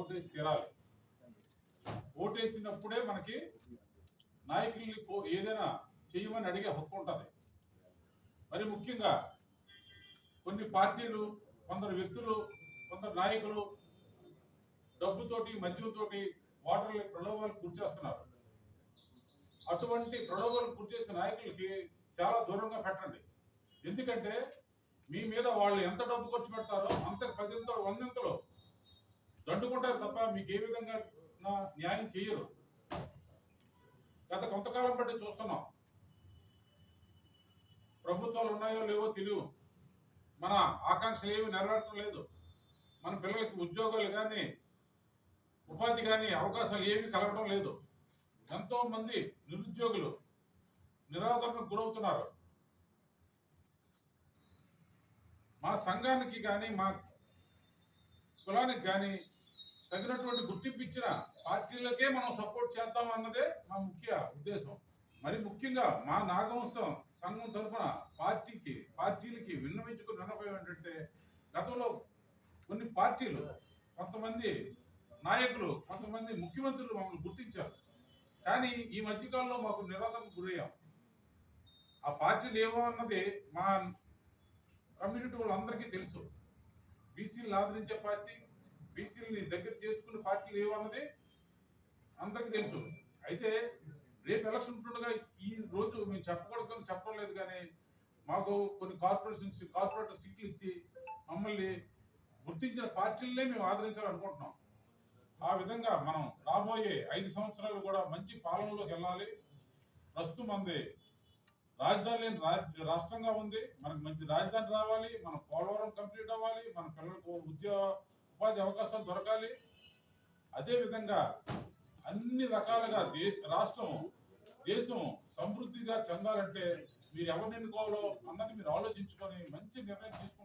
ఓటేసి తీరాలి. ఓటేసినప్పుడే మనకి నాయకుల్ని ఏదైనా చేయమని అడిగే హక్కు ఉంటుంది. మరి ముఖ్యంగా కొన్ని పార్టీలు కొందరు వ్యక్తులు కొందరు నాయకులు డబ్బుతోటి మద్యంతోటి ఓటర్ల ప్రలోభాలు గురిచేస్తున్నారు అటువంటి ప్రలోభాలు గురిచేసే నాయకులకి చాలా దూరంగా పెట్టండి. ఎందుకంటే మీ మీద వాళ్ళు ఎంత డబ్బు ఖర్చు పెడతారో అంత పదింతలు వందింతలు దండుకుంటారు తప్ప మీకు ఏ విధంగా నా- న్యాయం చేయరు. గత కొంతకాలం బట్టి చూస్తున్నాం. ప్రభుత్వాలు ఉన్నాయో లేవో తెలియవు. మన ఆకాంక్షలు ఏమి నెరవేరటం లేదు. మన పిల్లలకి ఉద్యోగాలు కానీ ఉపాధి కానీ అవకాశాలు ఏమీ కలగడం లేదు. ఎంతో మంది నిరుద్యోగులు నిరాదరణకు గురవుతున్నారు. మా సంఘానికి కానీ మా కులానికి కానీ తగినటువంటి గుర్తింపు ఇచ్చిన పార్టీలకే మనం సపోర్ట్ చేద్దాం అన్నదే మా ముఖ్య ఉద్దేశం. మరి ముఖ్యంగా మా నాగవంశం సంఘం తరఫున పార్టీకి పార్టీలకి విన్నవించుకుని విన్నపం ఏంటంటే గతంలో కొన్ని పార్టీలు కొంతమంది నాయకులు కొంతమంది ముఖ్యమంత్రులు మమ్మల్ని గుర్తించారు. కానీ ఈ మధ్యకాలంలో మాకు నిరాదరణకు గురయ్యాం. ఆ పార్టీలు ఏమో అన్నది మా కమ్యూనిటీ వాళ్ళందరికీ తెలుసు. బీసీలను ఆదరించే పార్టీ బీసీలని దగ్గర చేర్చుకున్న పార్టీలు ఏమన్నది అందరికీ తెలుసు. అయితే రేపు ఎలక్షన్ ఉంటుండగా ఈ రోజు మేము చెప్పకూడదు కానీ చెప్పడం లేదు కానీ మాకు కొన్ని కార్పొరేషన్స్ కార్పొరేటర్ సీట్లు ఇచ్చి మమ్మల్ని గుర్తించిన పార్టీలనే మేము ఆదరించాలనుకుంటున్నాం. ఆ విధంగా మనం రాబోయే ఐదు సంవత్సరాలు కూడా మంచి పాలనలోకి వెళ్ళాలి. ప్రస్తుతం మంది రాజధాని లేని రాష్ట్రంగా ఉంది. మనకు మంచి రాజధాని రావాలి. మన పోలవరం కంప్లీట్ అవ్వాలి. మన పిల్లలకు ఉద్యోగ ఉపాధి అవకాశాలు దొరకాలి. అదేవిధంగా అన్ని రకాలుగా దే రాష్ట్రం దేశం సమృద్ధిగా చెందాలంటే మీరు ఎవరిని ఎన్నుకోవాలో అన్నది మీరు ఆలోచించుకొని మంచి నిర్ణయం తీసుకుంటారని